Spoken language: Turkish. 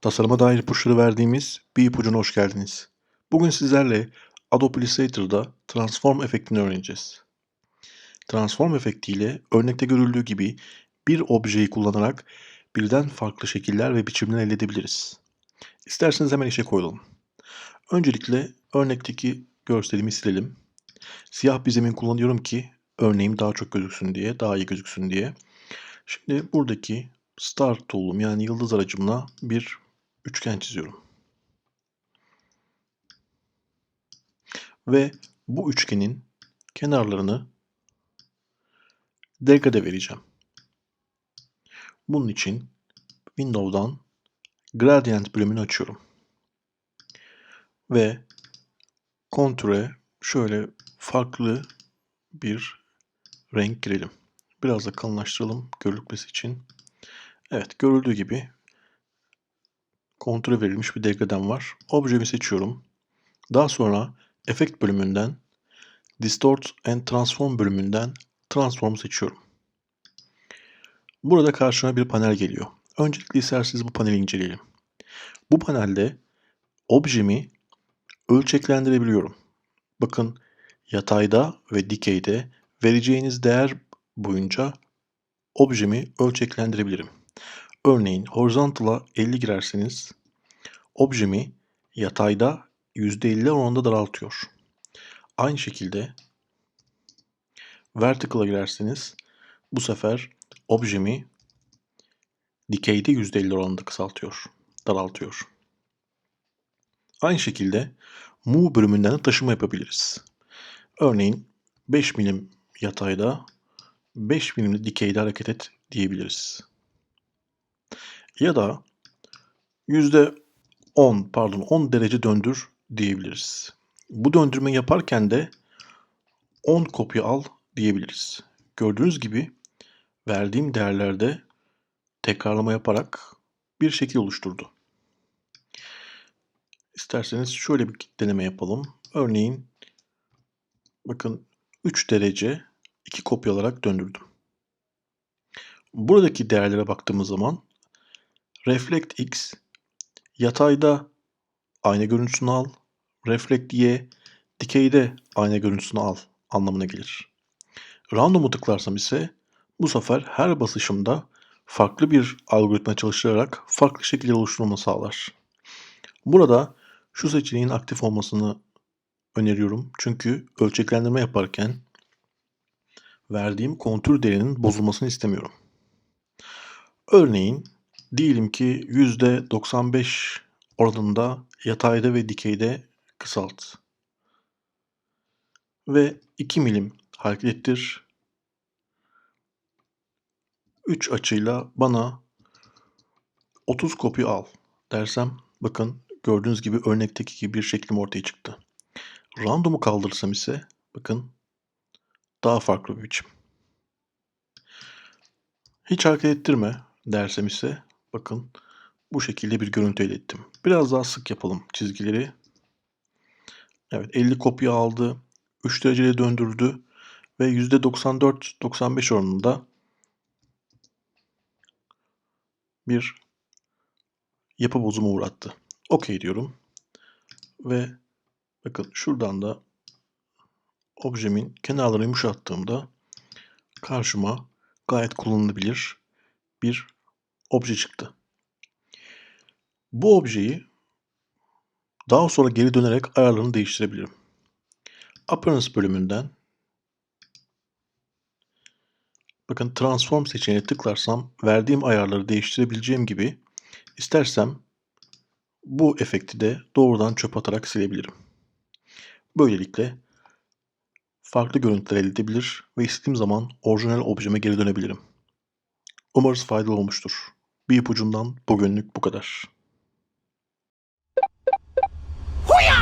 Tasarıma dair ipuçları verdiğimiz bir ipucuna hoş geldiniz. Bugün sizlerle Adobe Illustrator'da Transform efektini öğreneceğiz. Transform efektiyle örnekte görüldüğü gibi bir objeyi kullanarak birden farklı şekiller ve biçimler elde edebiliriz. İsterseniz hemen işe koyulalım. Öncelikle örnekteki görselimi silelim. Siyah bir zemin kullanıyorum ki örneğim daha çok gözüksün diye, daha iyi gözüksün diye. Şimdi buradaki Start tool'um yani yıldız aracımla bir üçgen çiziyorum. Ve bu üçgenin kenarlarını degrade vereceğim. Bunun için Window'dan Gradient bölümünü açıyorum. Ve kontüre şöyle farklı bir renk girelim. Biraz da kalınlaştıralım görülmesi için. Evet görüldüğü gibi kontüre verilmiş bir degradem var. Objemi seçiyorum. Daha sonra efekt bölümünden Distort and Transform bölümünden Transform seçiyorum. Burada karşıma bir panel geliyor. Öncelikle isterseniz bu paneli inceleyelim. Bu panelde objemi ölçeklendirebiliyorum. Bakın yatayda ve dikeyde vereceğiniz değer boyunca objemi ölçeklendirebilirim. Örneğin horizontal'a 50 girerseniz objemi yatayda %50 oranında daraltıyor. Aynı şekilde vertical'a girerseniz bu sefer objemi dikeyde %50 oranında kısaltıyor, daraltıyor. Aynı şekilde move bölümünden de taşıma yapabiliriz. Örneğin 5 milim yatayda 5 milimde dikeyde hareket et diyebiliriz. Ya da yüzde 10 pardon 10 derece döndür diyebiliriz. Bu döndürme yaparken de 10 kopya al diyebiliriz. Gördüğünüz gibi verdiğim değerlerde tekrarlama yaparak bir şekil oluşturdu. İsterseniz şöyle bir deneme yapalım. Örneğin bakın 3 derece 2 kopya alarak döndürdüm. Buradaki değerlere baktığımız zaman Reflect X yatayda ayna görüntüsünü al, Reflect Y dikeyde ayna görüntüsünü al anlamına gelir. Random'u tıklarsam ise bu sefer her basışımda farklı bir algoritma çalıştırarak farklı şekiller oluşturmamı sağlar. Burada şu seçeneğin aktif olmasını öneriyorum. Çünkü ölçeklendirme yaparken verdiğim kontür değerinin bozulmasını istemiyorum. Örneğin diyelim ki %95 oranında yatayda ve dikeyde kısalt. Ve 2 milim hareket ettir. 3 açıyla bana 30 kopya al dersem bakın gördüğünüz gibi örnekteki gibi bir şeklim ortaya çıktı. Random'u kaldırırsam ise bakın daha farklı bir biçim. Hiç hareket ettirme dersem ise bakın bu şekilde bir görüntü elde ettim. Biraz daha sık yapalım çizgileri. Evet 50 kopya aldı. 3 dereceye döndürdü. Ve %94-95 oranında bir yapı bozumu uğrattı. OK diyorum. Ve bakın şuradan da objemin kenarlarını yumuşattığımda karşıma gayet kullanılabilir bir obje çıktı. Bu objeyi daha sonra geri dönerek ayarlarını değiştirebilirim. Appearance bölümünden bakın Transform seçeneğine tıklarsam verdiğim ayarları değiştirebileceğim gibi istersem bu efekti de doğrudan çöp atarak silebilirim. Böylelikle farklı görüntüler elde edebilir ve istediğim zaman orijinal objeme geri dönebilirim. Umarız faydalı olmuştur. Bir ipucundan bugünlük bu kadar. Hooyah!